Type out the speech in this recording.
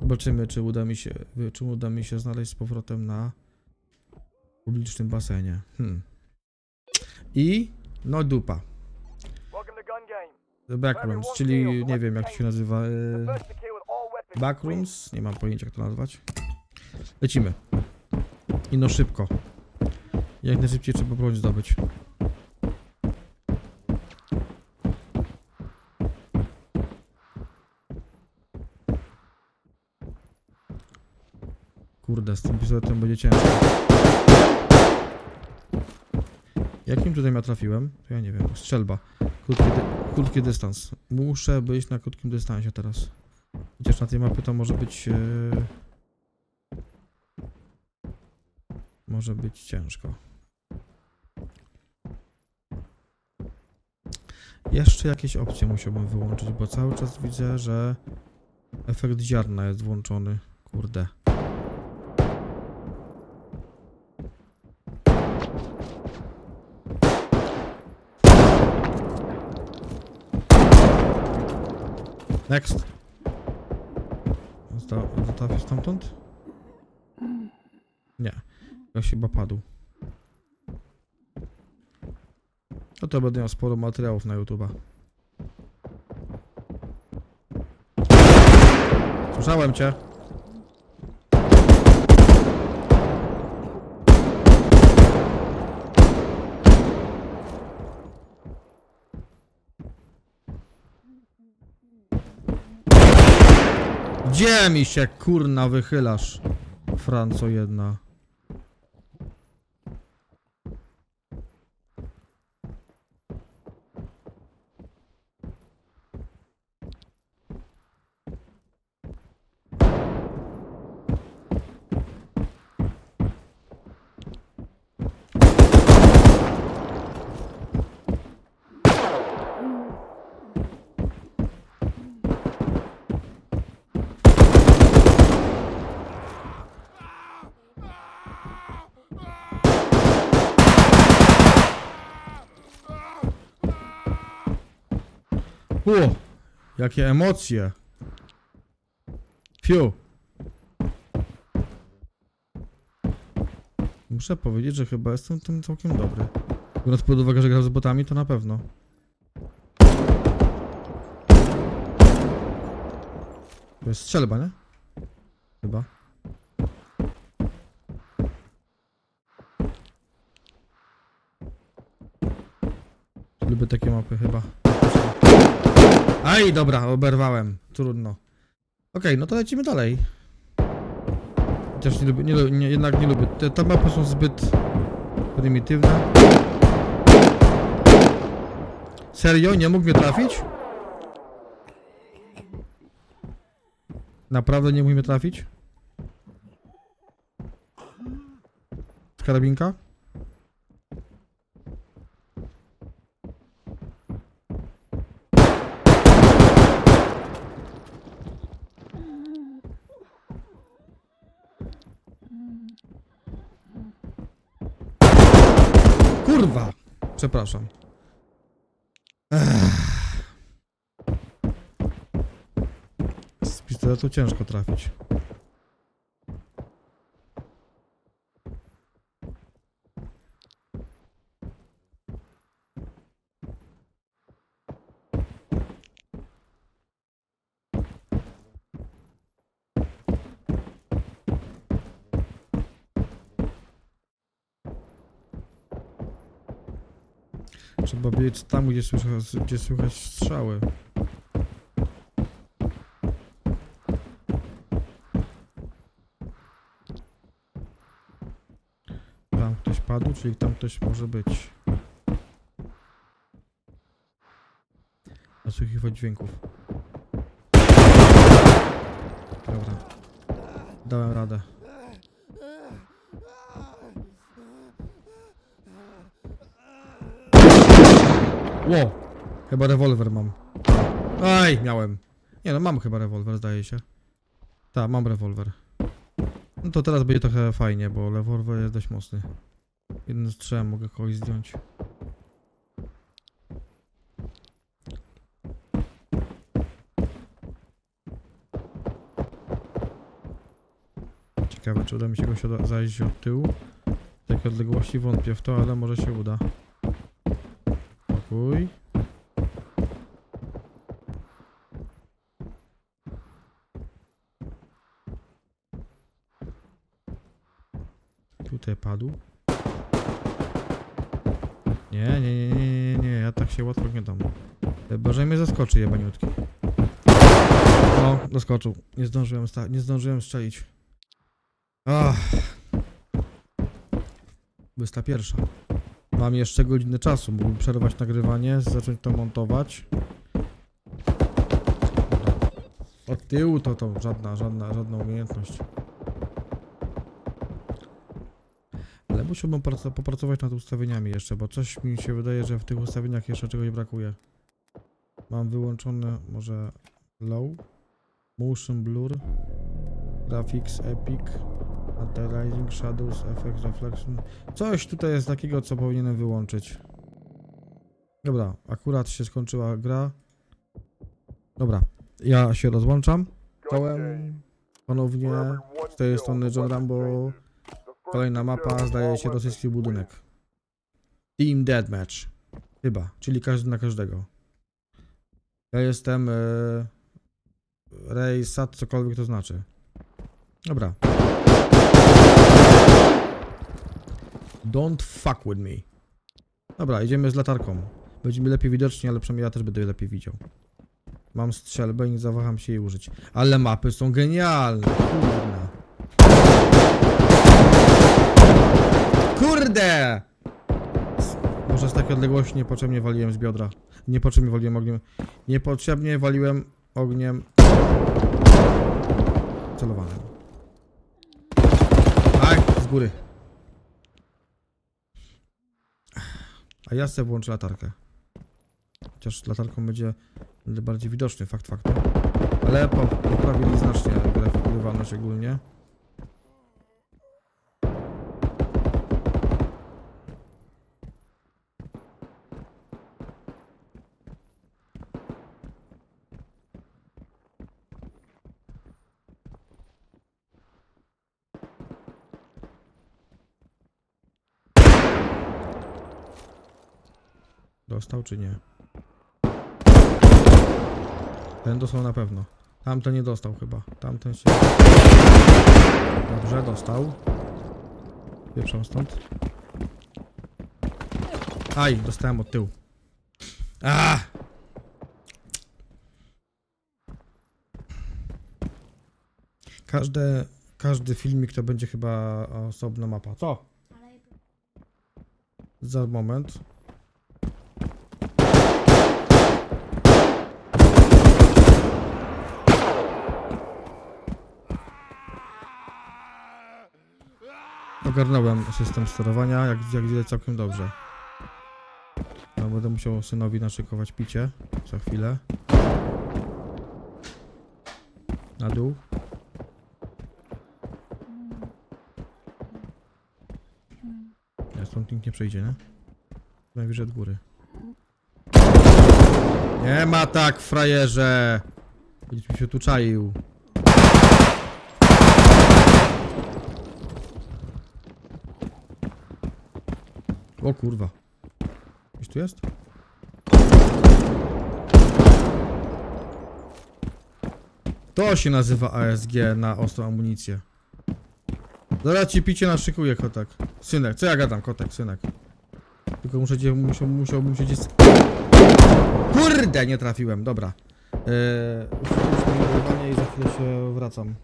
Zobaczymy, czy uda mi się, czy uda mi się znaleźć z powrotem na publicznym basenie. Hmm. I no dupa. The Backrooms, czyli nie wiem jak się nazywa. E, backrooms? Nie mam pojęcia jak to nazwać. Lecimy. I no szybko. Jak najszybciej trzeba broń zdobyć. Kurde, z tym pistoletem będzie ciężko. Jakim tutaj ja trafiłem? To ja nie wiem. Strzelba. Krótki, dy krótki dystans. Muszę być na krótkim dystansie teraz. Chociaż na tej mapie to może być... E... Może być ciężko. Jeszcze jakieś opcje musiałbym wyłączyć, bo cały czas widzę, że efekt ziarna jest włączony. Kurde. Next. Zosta- Zostawię stamtąd? Nie. Ktoś chyba padł. No to będę miał sporo materiałów na YouTube'a. Słyszałem cię. Gdzie mi się kurna wychylasz? Franco jedna. O! Jakie emocje! Fiu! Muszę powiedzieć, że chyba jestem tym całkiem dobry. Biorąc pod uwagę, że gram z botami, to na pewno. To jest strzelba, nie? Chyba. Lubię takie mapy chyba. Aj, dobra, oberwałem. Trudno. Okej, no to lecimy dalej. Chociaż nie lubię, nie, nie, jednak nie lubię. Te, te mapy są zbyt prymitywne. Serio? Nie mógł mnie trafić? Naprawdę nie mógł mnie trafić? Z Kurwa! Przepraszam. Ech. Z pistoletu ciężko trafić. Trzeba biec tam, gdzie słychać, gdzie słychać strzały. Tam ktoś padł, czyli tam ktoś może być. Nasłuchiwać dźwięków. Dobra. Dałem radę. Ło! Chyba rewolwer mam. Aj, miałem. Nie no, mam chyba rewolwer, zdaje się. Tak, mam rewolwer. No to teraz będzie trochę fajnie, bo rewolwer jest dość mocny. Jednym strzałem mogę kogoś zdjąć. Ciekawe, czy uda mi się go zajść od tyłu. W takiej odległości wątpię w to, ale może się uda. Spokój. Tutaj padł. Nie, nie, nie, nie, nie, nie, ja tak się łatwo nie dam. Chyba, że mnie zaskoczy jebaniutki. O, zaskoczył. Nie zdążyłem, nie zdążyłem strzelić. Ach. Wysta pierwsza. Mam jeszcze godzinę czasu. Mógłbym przerwać nagrywanie, zacząć to montować. Od tyłu to to żadna, żadna, żadna umiejętność. Ale musiałbym prac- popracować nad ustawieniami jeszcze, bo coś mi się wydaje, że w tych ustawieniach jeszcze czegoś brakuje. Mam wyłączone może low, motion blur, graphics epic, anti-aliasing, shadows, effects, reflection. Coś tutaj jest takiego, co powinienem wyłączyć. Dobra, akurat się skończyła gra. Dobra, ja się rozłączam. Czołem ponownie z tej strony John Rambo. Kolejna mapa, zdaje się rosyjski budynek. Team Deathmatch. Chyba, czyli każdy na każdego. Ja jestem e, Ray Sat, cokolwiek to znaczy. Dobra. Don't fuck with me. Dobra, idziemy z latarką. Będziemy lepiej widoczni, ale przynajmniej ja też będę lepiej widział. Mam strzelbę i nie zawaham się jej użyć. Ale mapy są genialne. Kurde! Może z takiej odległości niepotrzebnie waliłem z biodra. Niepotrzebnie waliłem ogniem. Niepotrzebnie waliłem ogniem celowanym. Aj, z góry. A ja sobie włączę latarkę. Chociaż latarką będzie, bardziej widoczny, fakt faktem. Ale po- poprawili znacznie grywalność ogólnie. Dostał czy nie? Ten dostał na pewno. Tamten nie dostał chyba. Tamten się... Dobrze, dostał. Pieprzam stąd. Aj, dostałem od tyłu. A! Każde, każdy filmik to będzie chyba osobna mapa. Co? Za moment. Ogarnąłem system sterowania, jak, jak całkiem dobrze. No, będę musiał synowi naszykować picie za chwilę. Na dół. Ja stąd nikt nie przejdzie, nie? Najwyżej od góry. Nie ma tak, frajerze! Będziesz mi się tu czaił. O kurwa. Gdzieś tu jest? To się nazywa ASG na ostrą amunicję. Zaraz ci picie naszykuję, kotek. Synek, co ja gadam, kotek, synek. Tylko muszę cię, musiał, musiałbym się gdzieś... Kurde, nie trafiłem, dobra. Eee, i za chwilę się wracam.